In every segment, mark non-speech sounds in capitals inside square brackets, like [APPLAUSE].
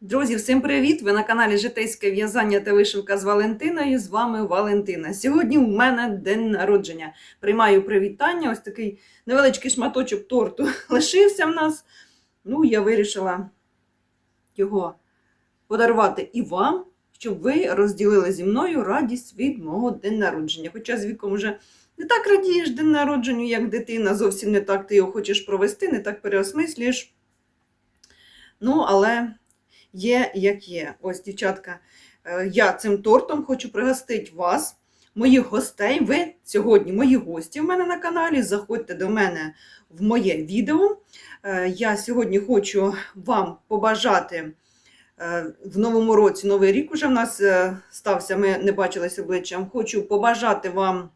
Друзі, всім привіт! Ви на каналі Житейське в'язання та вишивка з Валентиною. З вами Валентина. Сьогодні у мене день народження. Приймаю привітання. Ось такий невеличкий шматочок торту [LAUGHS] лишився в нас. Ну, я вирішила його подарувати і вам, щоб ви розділили зі мною радість від мого день народження. Хоча з віком вже не так радієш день народження, як дитина, зовсім не так ти його хочеш провести, не так переосмислюєш. Ну, але є як є. Ось, дівчатка, е, я цим тортом хочу пригостити вас, моїх гостей. Ви сьогодні мої гості в мене на каналі. Заходьте до мене в моє відео. Е, Я сьогодні хочу вам побажати е, в новому році, новий рік уже в нас стався, ми не бачилися обличчям. Хочу побажати вам.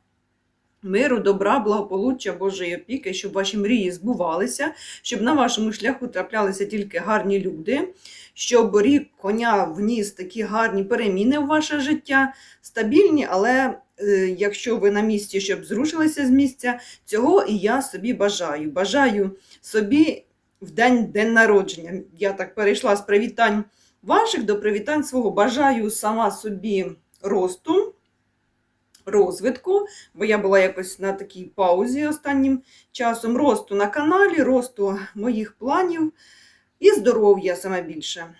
Миру, добра, благополуччя, Божої опіки, щоб ваші мрії збувалися, щоб на вашому шляху траплялися тільки гарні люди, щоб рік коня вніс такі гарні переміни в ваше життя, стабільні, але е, якщо ви на місці, щоб зрушилися з місця, цього і я собі бажаю. Бажаю собі в день день народження. Я так перейшла з привітань ваших до привітань свого. Бажаю сама собі росту розвитку, бо я була якось на такій паузі останнім часом. Росту на каналі, росту моїх планів і здоров'я саме більше.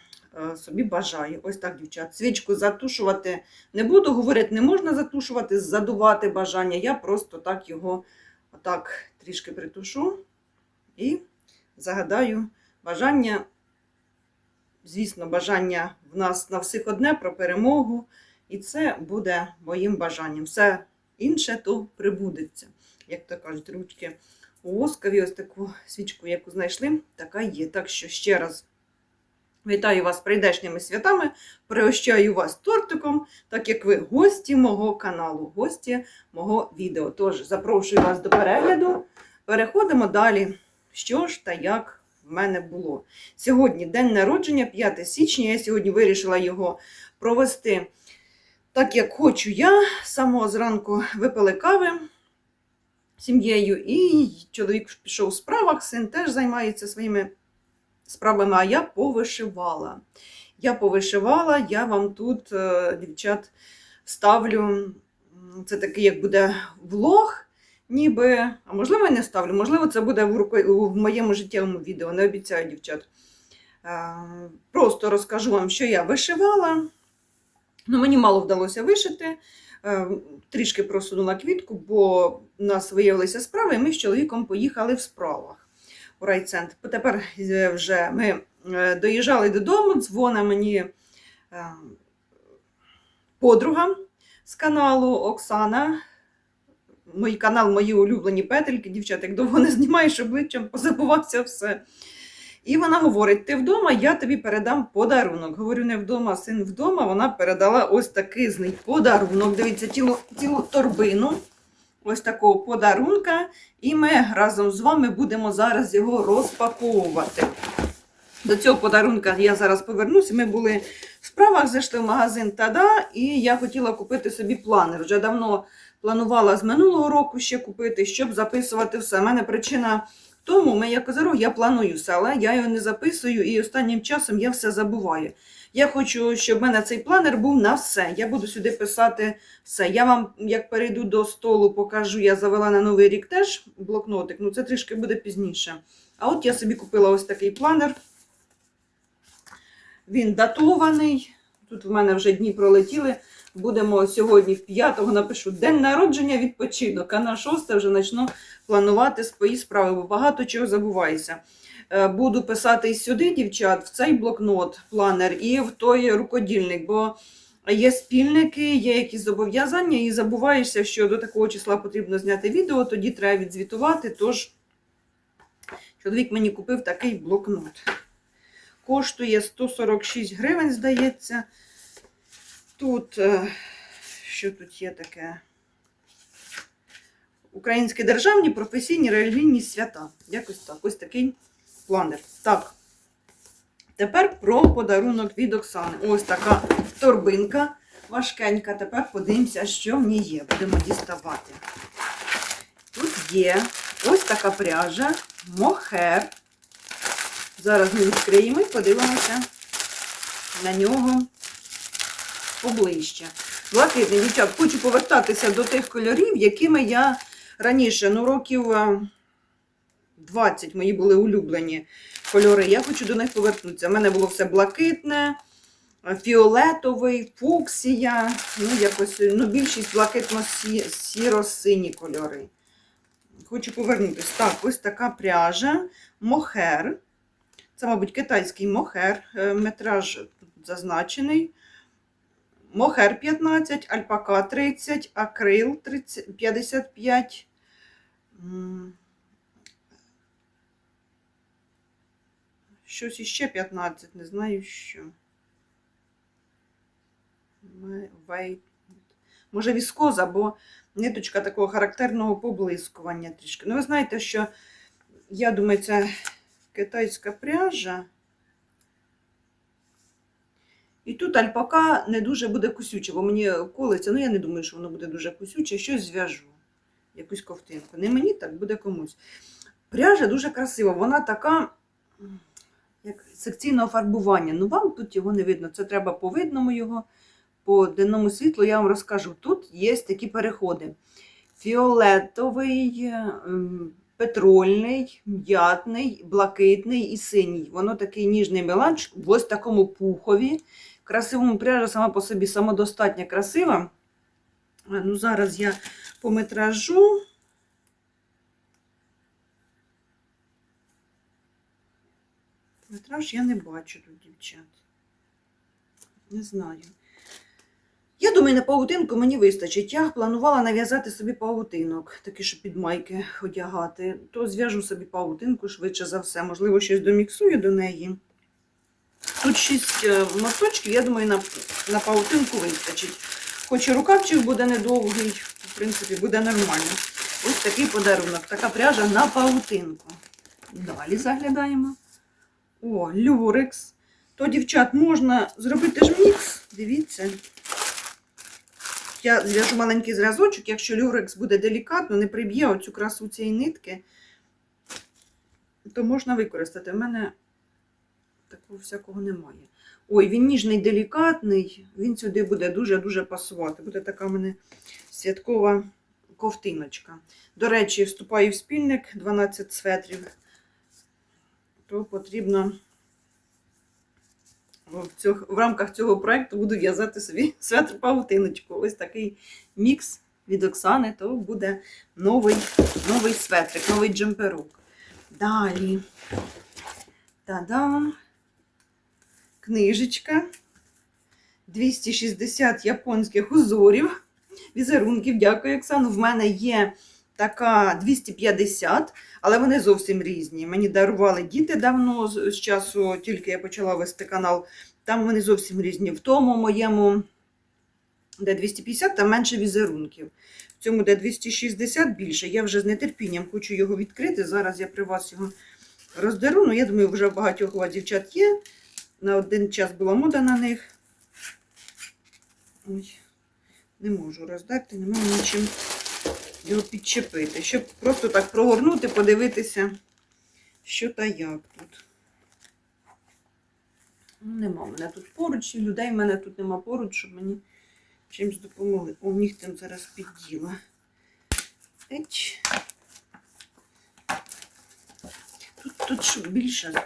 е, Собі бажаю. Ось так, дівчат. Свічку затушувати не буду. Говорять, не можна затушувати, задувати бажання. Я просто так його отак трішки притушу і загадаю бажання. Звісно, бажання в нас на всіх одне про перемогу. І це буде моїм бажанням. Все інше то прибудеться. Як то кажуть, ручки у воскові, ось таку свічку, яку знайшли, така є. Так що ще раз вітаю вас прийдешніми святами, пригощаю вас тортиком, так як ви гості мого каналу, гості мого відео. Тож запрошую вас до перегляду. Переходимо далі. Що ж та як в мене було. Сьогодні день народження, 5 січня. Я сьогодні вирішила його провести. Так як хочу я, самого зранку випили кави сім'єю, і чоловік пішов у справах, син теж займається своїми справами, а я повишивала. Я повишивала, я вам тут, е, дівчат, ставлю. Це такий, як буде влог, ніби, а можливо, і не ставлю, можливо, це буде в, руко- в моєму життєвому відео, не обіцяю, дівчат. Е, Просто розкажу вам, що я вишивала. Ну, мені мало вдалося вишити. Е, Трішки просунула квітку, бо в нас виявилися справи, і ми з чоловіком поїхали в справах у райцентр. Тепер е, вже ми е, доїжджали додому, дзвона мені подруга з каналу Оксана. Мій канал, мої улюблені петельки, дівчата, як довго не знімаєш обличчям, позабувався все. І вона говорить: ти вдома, я тобі передам подарунок. Говорю, не вдома, син вдома. Вона передала ось такий зний подарунок. Дивіться, цілу, цілу торбину. Ось такого подарунка. І ми разом з вами будемо зараз його розпаковувати. До цього подарунка я зараз повернуся. Ми були в справах, зайшли в магазин Тада, і я хотіла купити собі планер. Вже давно планувала з минулого року ще купити, щоб записувати все. У мене причина тому, ми як козирог, я планую все, але я його не записую і останнім часом я все забуваю. Я хочу, щоб в мене цей планер був на все. Я буду сюди писати все. Я вам, як перейду до столу, покажу, я завела на новий рік теж блокнотик, ну це трішки буде пізніше. А от я собі купила ось такий планер. Він датований. Тут в мене вже дні пролетіли. Будемо сьогодні, в 5-го, напишу день народження, відпочинок, а на 6 вже почну планувати свої справи, бо багато чого забувається. Е, Буду писати і сюди, дівчат, в цей блокнот, планер, і в той рукодільник, бо є спільники, є якісь зобов'язання, і забуваєшся, що до такого числа потрібно зняти відео, тоді треба відзвітувати. Тож чоловік мені купив такий блокнот. Коштує 146 гривень, здається. Тут, е, що тут є таке? Українські державні професійні релігійні свята. Якось так. Ось такий планер. Так. Тепер про подарунок від Оксани. Ось така торбинка важкенька. Тепер подивимося, що в ній є. Будемо діставати. Тут є ось така пряжа, мохер. Зараз ми відкриємо і подивимося, на нього поближче. Блакитний, дівчат, хочу повертатися до тих кольорів, якими я раніше, ну, років е, 20 мої були улюблені кольори. Я хочу до них повернутися. У мене було все блакитне, е, фіолетовий, фуксія, ну, якось, ну, більшість блакитно-сіро-сині кольори. Хочу повернутися. Так, ось така пряжа, мохер. Це, мабуть, китайський мохер, е, метраж зазначений. Мохер 15, альпака 30, акрил 30, 55. Щось іще 15, не знаю що. Може, віскоза, бо ниточка такого характерного поблискування трішки. Ну, ви знаєте, що я думаю, це китайська пряжа. І тут альпака не дуже буде кусюче, бо мені колиться, ну я не думаю, що воно буде дуже кусюче, щось зв'яжу. Якусь ковтинку. Не мені так, буде комусь. Пряжа дуже красива, вона така, як секційного фарбування. Ну, вам тут його не видно. Це треба по видному його, по денному світлу. Я вам розкажу. Тут є такі переходи: фіолетовий, ем, петрольний, м'ятний, блакитний і синій. Воно такий ніжний меланж в ось такому пухові. Красивому пряжа сама по собі самодостатня красива. Ну, зараз я по метражу. Метраж я не бачу тут, дівчат. Не знаю. Я думаю, на павутинку мені вистачить. Я планувала нав'язати собі павутинок, такий, щоб під майки одягати. То зв'яжу собі павутинку швидше за все. Можливо, щось доміксую до неї. Тут шість е, моточків, я думаю, на, на павутинку вистачить. Хоч і рукавчик буде недовгий, принципі, буде нормально. Ось такий подарунок, така пряжа на павутинку. Далі заглядаємо. О, люрекс. То, дівчат, можна зробити ж мікс. Дивіться. Я зв'яжу маленький зразочок, якщо люрекс буде делікатно, не приб'є оцю красу цієї нитки, то можна використати. У мене такого всякого немає. Ой, він ніжний, делікатний, він сюди буде дуже-дуже пасувати. Буде така в мене святкова ковтиночка. До речі, вступаю в спільник 12 светрів, то потрібно в, цьох, в рамках цього проєкту буду в'язати собі [LAUGHS] светр павутиночку. Ось такий мікс від Оксани, то буде новий, новий светрик, новий джемперок. Далі. Та-дам! Книжечка. 260 японських узорів. Візерунків, дякую, Оксану. В мене є така 250, але вони зовсім різні. Мені дарували діти давно, з часу, тільки я почала вести канал. Там вони зовсім різні. В тому моєму, де 250, там менше візерунків. В цьому, де 260 більше. Я вже з нетерпінням хочу його відкрити. Зараз я при вас його роздеру. Ну, я думаю, вже багатьох у вас дівчат є. На один час була мода на них. Ой, не можу роздати, не можу нічим його підчепити. Щоб просто так прогорнути, подивитися, що та як тут. Ну, Нема мене тут поруч, і людей в мене тут нема поруч, щоб мені чимось допомогли. О, нігтем зараз підділа. Тут, тут більше.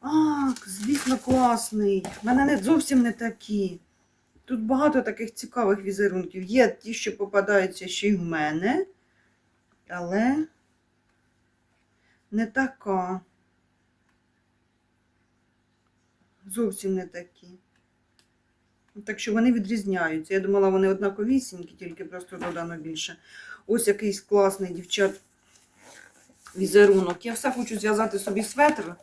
А, звісно, класний. У мене не зовсім не такі. Тут багато таких цікавих візерунків. Є ті, що попадаються ще й в мене, але не така. Зовсім не такі. Так що вони відрізняються. Я думала, вони однаковісінькі, тільки просто додано більше. Ось якийсь класний дівчат візерунок. Я все хочу зв'язати собі светр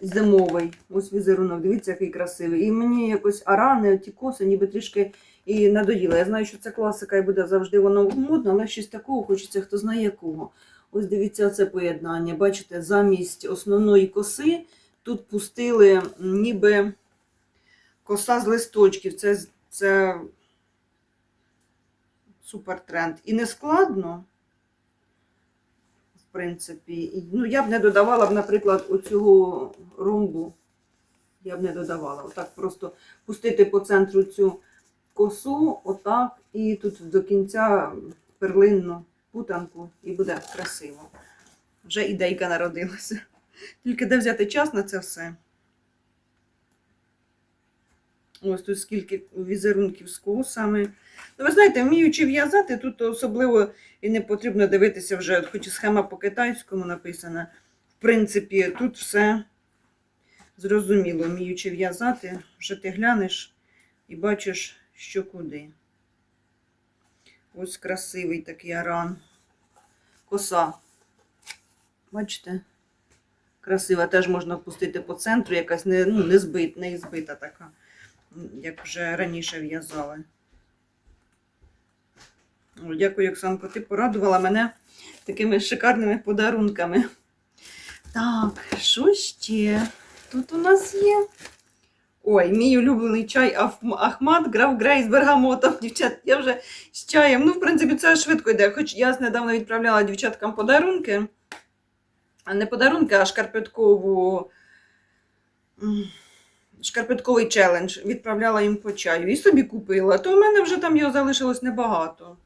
зимовий. Ось візерунок. Дивіться, який красивий. І мені якось арани, ті коси, ніби трішки і надоїло. Я знаю, що це класика і буде завжди воно модно, але щось такого хочеться, хто знає якого. Ось дивіться це поєднання. Бачите, замість основної коси тут пустили ніби коса з листочків. Це, це супер тренд. І не складно, принципі. Ну, я б не додавала б, наприклад, оцього ромбу я б не додавала. Отак просто пустити по центру цю косу, отак, і тут до кінця перлинну путанку, і буде красиво. Вже ідейка народилася. Тільки де взяти час на це все. Ось тут скільки візерунків з косами. Ну, ви знаєте, вміючи в'язати, тут особливо і не потрібно дивитися вже, хоч і схема по-китайському написана. В принципі, тут все зрозуміло, вміючи в'язати, вже ти глянеш і бачиш, що куди. Ось красивий такий аран. Коса. Бачите? Красива, теж можна пустити по центру, якась не, ну, не, збит, не збита така, як вже раніше в'язали. Дякую, Оксанко, ти порадувала мене такими шикарними подарунками. Так, що ще тут у нас є? Ой, мій улюблений чай Ахмат грав грей з бергамотом. [LAUGHS] Дівчат, я вже з чаєм. Ну, в принципі, це швидко йде. Хоч я недавно відправляла дівчаткам подарунки. А не подарунки, а шкарпеткову. Шкарпетковий челендж. Відправляла їм по чаю. І собі купила. То в мене вже там його залишилось небагато.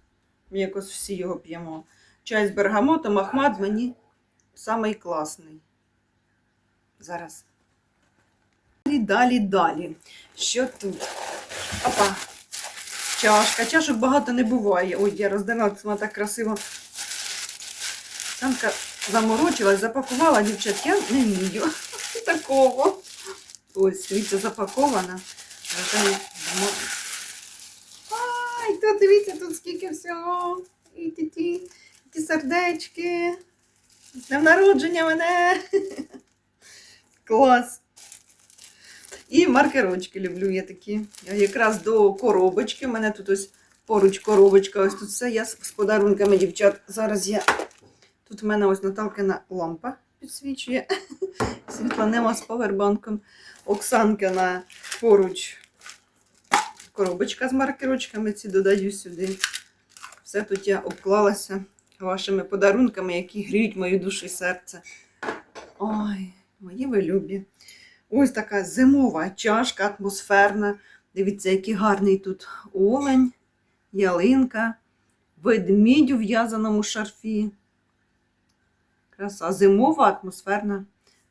Ми якось всі його п'ємо. Чай з бергамотом, Ахмат мені самий класний. Зараз. Далі, далі, далі. Що тут? Опа. Чашка. Чашок багато не буває. Ой, я роздавала, вона так красиво. Самка заморочилась, запакувала, дівчат, я не вмію [LAUGHS] такого. Ось, дивіться, запакована. Зато й Ай, тут дивіться, тут скільки всього. І ті, сердечки. З днем народження мене. [LAUGHS] Клас. І маркерочки люблю я такі. Я якраз до коробочки. У мене тут ось поруч коробочка. Ось тут все. Я з подарунками, дівчат. Зараз я. Тут в мене ось Наталкина лампа підсвічує. [LAUGHS] Світла нема з павербанком. Оксанкина поруч коробочка з маркерочками. Ці додаю сюди. Все тут я обклалася вашими подарунками, які гріють мою душу і серце. Ой, мої ви любі. Ось така зимова чашка атмосферна. Дивіться, який гарний тут олень, ялинка, ведмідь у в'язаному шарфі. Краса зимова атмосферна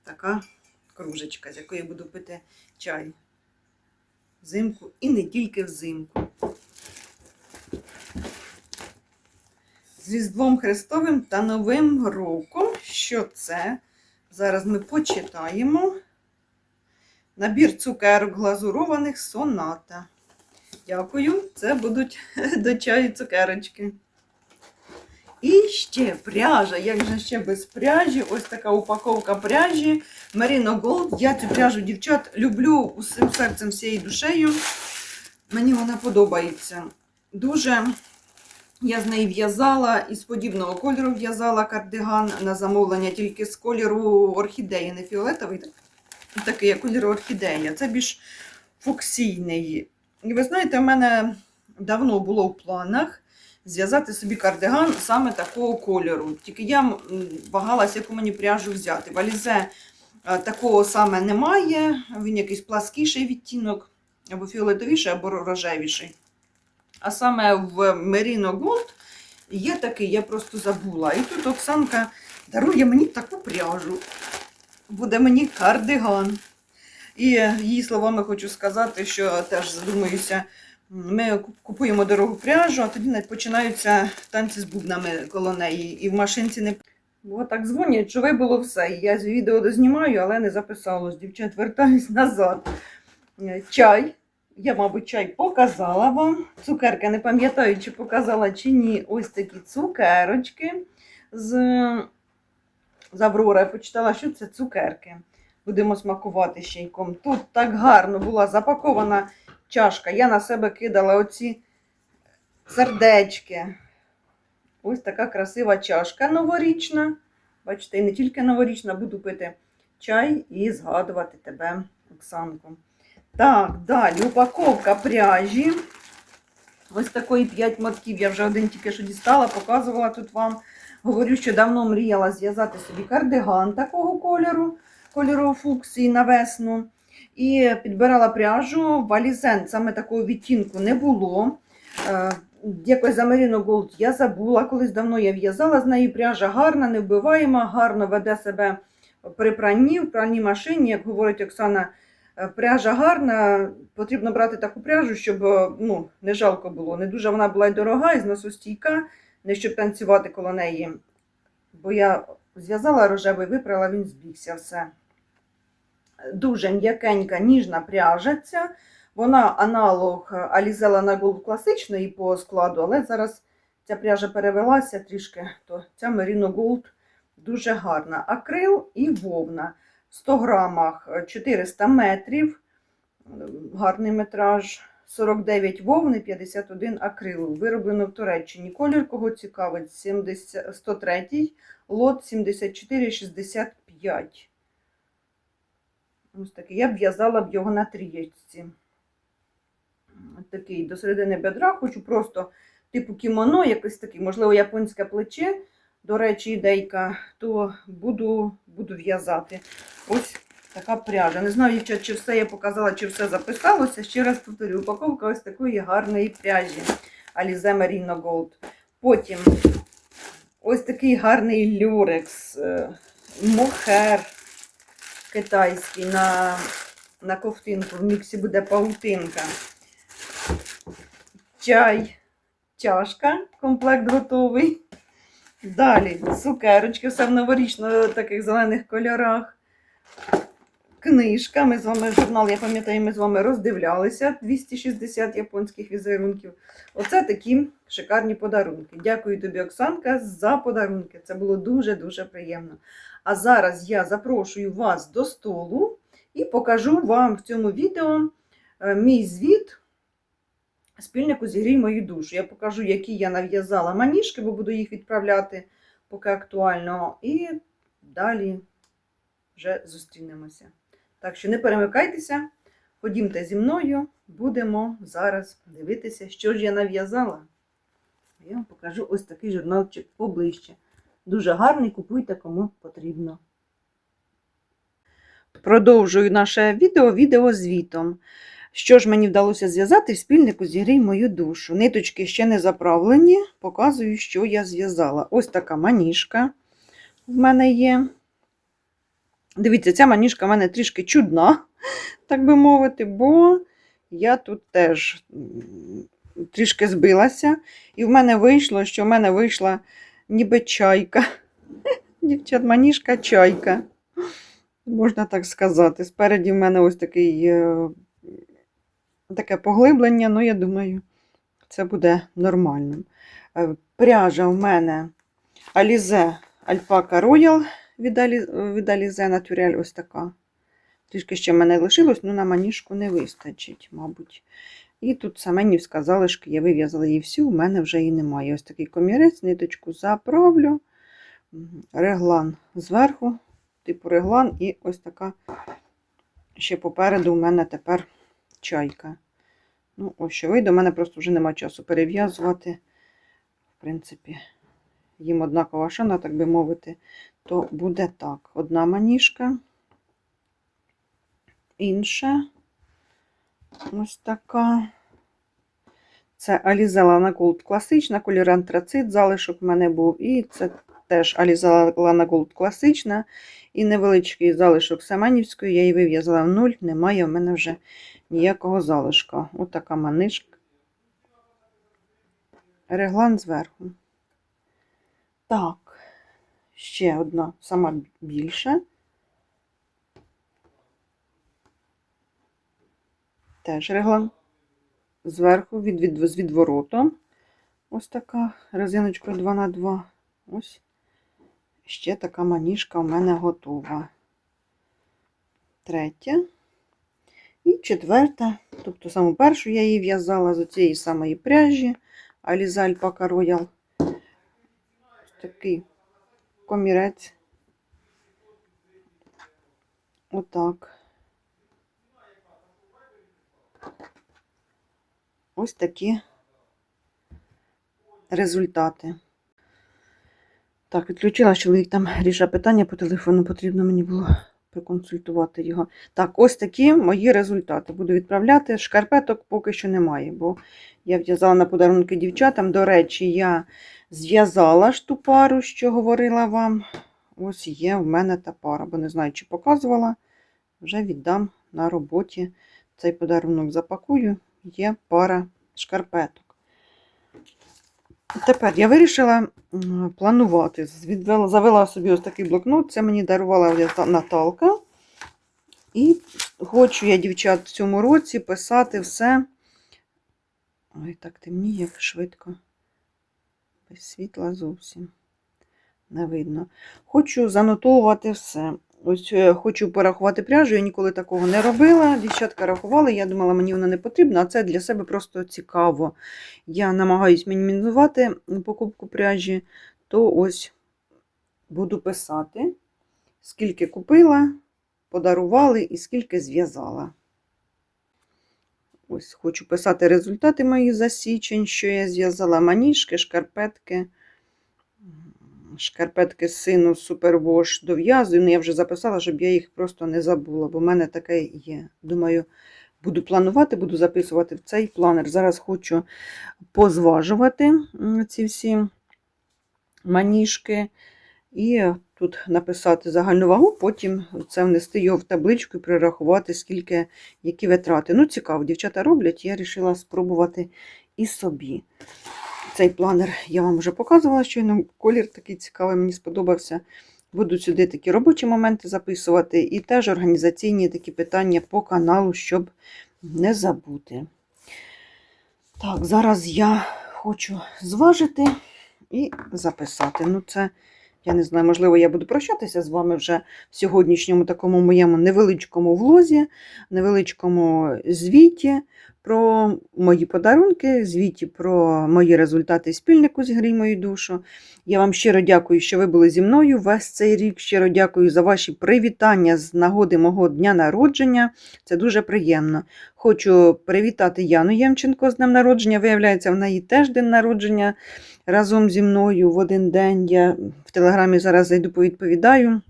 така кружечка, з якої я буду пити чай. Взимку і не тільки взимку. З Різдвом Христовим та Новим роком. Що це? Зараз ми почитаємо. Набір цукерок глазурованих соната. Дякую, це будуть [LAUGHS] до чаю цукерочки. І ще пряжа. Як же ще без пряжі? Ось така упаковка пряжі. Merino Gold. Я цю пряжу, дівчат, люблю усім серцем, всією душею. Мені вона подобається. Дуже я з неї в'язала із подібного кольору в'язала кардиган на замовлення тільки з кольору орхідеї, не фіолетовий, так- такий як кольор орхідея. Це більш фуксійний. І ви знаєте, в мене давно було в планах зв'язати собі кардиган саме такого кольору. Тільки я вагалася, яку мені пряжу взяти. Валізе е, такого саме немає, він якийсь пласкіший відтінок, або фіолетовіший, або рожевіший. А саме в Merino Gold є такий, я просто забула. І тут Оксанка дарує мені таку пряжу. Буде мені кардиган. І її словами хочу сказати, що теж задумуюся, ми купуємо дорогу пряжу, а тоді починаються танці з бубнами коло неї. І в машинці не. Бо так дзвонять, що ви було все. Я з відео дознімаю, але не записалось. Дівчат, вертаюсь [LAUGHS] назад. Е, Чай. Я, мабуть, чай показала вам. Цукерка, не пам'ятаю, чи показала, чи ні. Ось такі цукерочки з, з Аврора. Я почитала, що це цукерки. Будемо смакувати чайком. Тут так гарно була запакована чашка. Я на себе кидала оці сердечки. Ось така красива чашка новорічна. Бачите, і не тільки новорічна, буду пити чай і згадувати тебе, Оксанку. Так, далі упаковка пряжі. Ось такої 5 мотків. Я вже один тільки що дістала, показувала тут вам. Говорю, що давно мріяла зв'язати собі кардиган такого кольору, кольору фуксії на весну. І підбирала пряжу, валізен, саме такого відтінку не було. Е, Якось за Merino Gold я забула, колись давно я в'язала з нею пряжа гарна, невбиваєма, гарно веде себе при пранні, в пральній машині, як говорить Оксана, е, пряжа гарна, потрібно брати таку пряжу, щоб е, ну, не жалко було. Не дуже вона була й дорога, і зносостійка, не щоб танцювати коло неї. Бо я зв'язала рожевий, випрала, він збігся все. Дуже м'якенька, ніжна пряжа. Вона аналог Alize Lana Gold класичної по складу, але зараз ця пряжа перевелася трішки, то ця Merino Gold дуже гарна. Акрил і вовна. В 100 грамах 400 метрів, гарний метраж, 49 вовни, 51 акрилу. Вироблено в Туреччині. Колір кого цікавить? 70, 103 лот 74,65. Ось такий. Я б в'язала б його на трієчці. Такий до середини бедра, хочу просто типу кімоно, якось такий, можливо, японське плече, до речі, ідейка, то буду, буду в'язати. Ось така пряжа. Не знаю, дівчат, чи все я показала, чи все записалося. Ще раз повторю, упаковка ось такої гарної пряжі Alize Merino Gold. Потім ось такий гарний люрекс, е, мохер китайський на, на ковтинку. В міксі буде паутинка. Чай, чашка, комплект готовий. Далі цукерочки, все в новорічно таких зелених кольорах. Книжка. Ми з вами журнал, я пам'ятаю, ми з вами роздивлялися 260 японських візерунків. Оце такі шикарні подарунки. Дякую тобі, Оксанка, за подарунки. Це було дуже-дуже приємно. А зараз я запрошую вас до столу і покажу вам в цьому відео е, мій звіт спільнику зігрій мою душу. Я покажу, які я нав'язала маніжки, бо буду їх відправляти поки актуально. І далі вже зустрінемося. Так що не перемикайтеся, ходімте зі мною, будемо зараз дивитися, що ж я нав'язала. Я вам покажу ось такий журналчик поближче. Дуже гарний, купуйте кому потрібно. Продовжую наше відео відеозвітом. Що ж мені вдалося зв'язати в спільнику зігрій мою душу. Ниточки ще не заправлені, показую, що я зв'язала. Ось така маніжка в мене є. Дивіться, ця маніжка в мене трішки чудна, так би мовити, бо я тут теж трішки збилася. І в мене вийшло, що в мене вийшла ніби чайка. [LAUGHS] Дівчат, маніжка чайка. Можна так сказати. Спереді в мене ось такий, е, таке поглиблення, ну, я думаю, це буде нормальним. Е, Пряжа в мене Alize Alpaca Royal від Алі- від Alize Naturel ось така. Трішки ще в мене лишилось, ну на маніжку не вистачить, мабуть. І тут саменівська залишки, я вив'язала її всю, у мене вже її немає. Ось такий комірець, ниточку заправлю, реглан зверху, типу реглан, і ось така ще попереду у мене тепер чайка. Ну, ось що вийде, у мене просто вже нема часу перев'язувати. В принципі, їм однакова шана, так би мовити, то буде так. Одна маніжка, інша. Ось така. Це Lana Gold класична, колір антрацит, залишок в мене був. І це теж Lana Gold класична. І невеличкий залишок Семенівської. Я її вив'язала в нуль, немає в мене вже ніякого залишка. Ось така манишка. Реглан зверху. Так, ще одна, сама більша. Теж реглан зверху від, від, з відворотом. Ось така резиночкою 2х2. Ось ще така маніжка у мене готова. Третя. І четверта. Тобто саму першу я її в'язала з цієї самої пряжі. Alpaca Royal. Ось такий комірець. Отак. Ось такі результати. Так, відключила чоловік там рішав питання по телефону, потрібно мені було проконсультувати його. Так, ось такі мої результати. Буду відправляти. Шкарпеток поки що немає, бо я в'язала на подарунки дівчатам. До речі, я зв'язала ж ту пару, що говорила вам. Ось є в мене та пара, бо не знаю, чи показувала. Вже віддам на роботі цей подарунок запакую. Є пара шкарпеток. Тепер я вирішила планувати. Завела собі ось такий блокнот. Це мені дарувала Наталка. І хочу я, дівчат, в цьому році писати все. Ой, так темніє, як швидко. Без світла зовсім не видно. Хочу занотовувати все. Ось е, хочу порахувати пряжу, я ніколи такого не робила. Дівчатка рахували, я думала, мені воно не потрібно, а це для себе просто цікаво. Я намагаюсь мінімізувати покупку пряжі, то ось буду писати, скільки купила, подарували і скільки зв'язала. Ось хочу писати результати мої за січень, що я зв'язала маніжки, шкарпетки. Шкарпетки сину Супервош дов'язую. Ну, я вже записала, щоб я їх просто не забула, бо в мене таке є. Думаю, буду планувати, буду записувати в цей планер. Зараз хочу позважувати ці всі маніжки. І тут написати загальну вагу, потім це внести його в табличку і прирахувати, скільки, які витрати. Ну, цікаво, дівчата роблять, я вирішила спробувати і собі. Цей планер я вам вже показувала, щойно колір такий цікавий, мені сподобався. Буду сюди такі робочі моменти записувати, і теж організаційні такі питання по каналу, щоб не забути. Так, зараз я хочу зважити і записати. Ну, це, я не знаю, можливо, я буду прощатися з вами вже в сьогоднішньому такому моєму невеличкому влозі, невеличкому звіті про мої подарунки, звіті про мої результати спільнику «Зігрій мою душу. Я вам щиро дякую, що ви були зі мною весь цей рік. Щиро дякую за ваші привітання з нагоди мого дня народження. Це дуже приємно. Хочу привітати Яну Ємченко з днем народження. Виявляється, в неї теж день народження разом зі мною в один день. Я в телеграмі зараз зайду повідповідаю.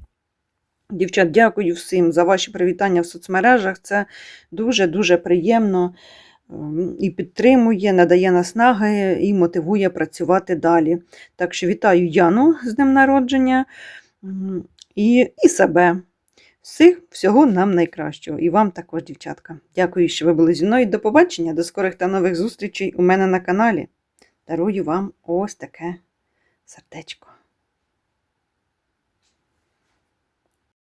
Дівчат, дякую всім за ваші привітання в соцмережах. Це дуже-дуже приємно ем, і підтримує, надає наснаги і мотивує працювати далі. Так що вітаю Яну з днем народження і, і себе. Всіх, всього нам найкращого. І вам також, дівчатка. Дякую, що ви були зі мною. До побачення, до скорих та нових зустрічей у мене на каналі. Дарую вам ось таке сердечко.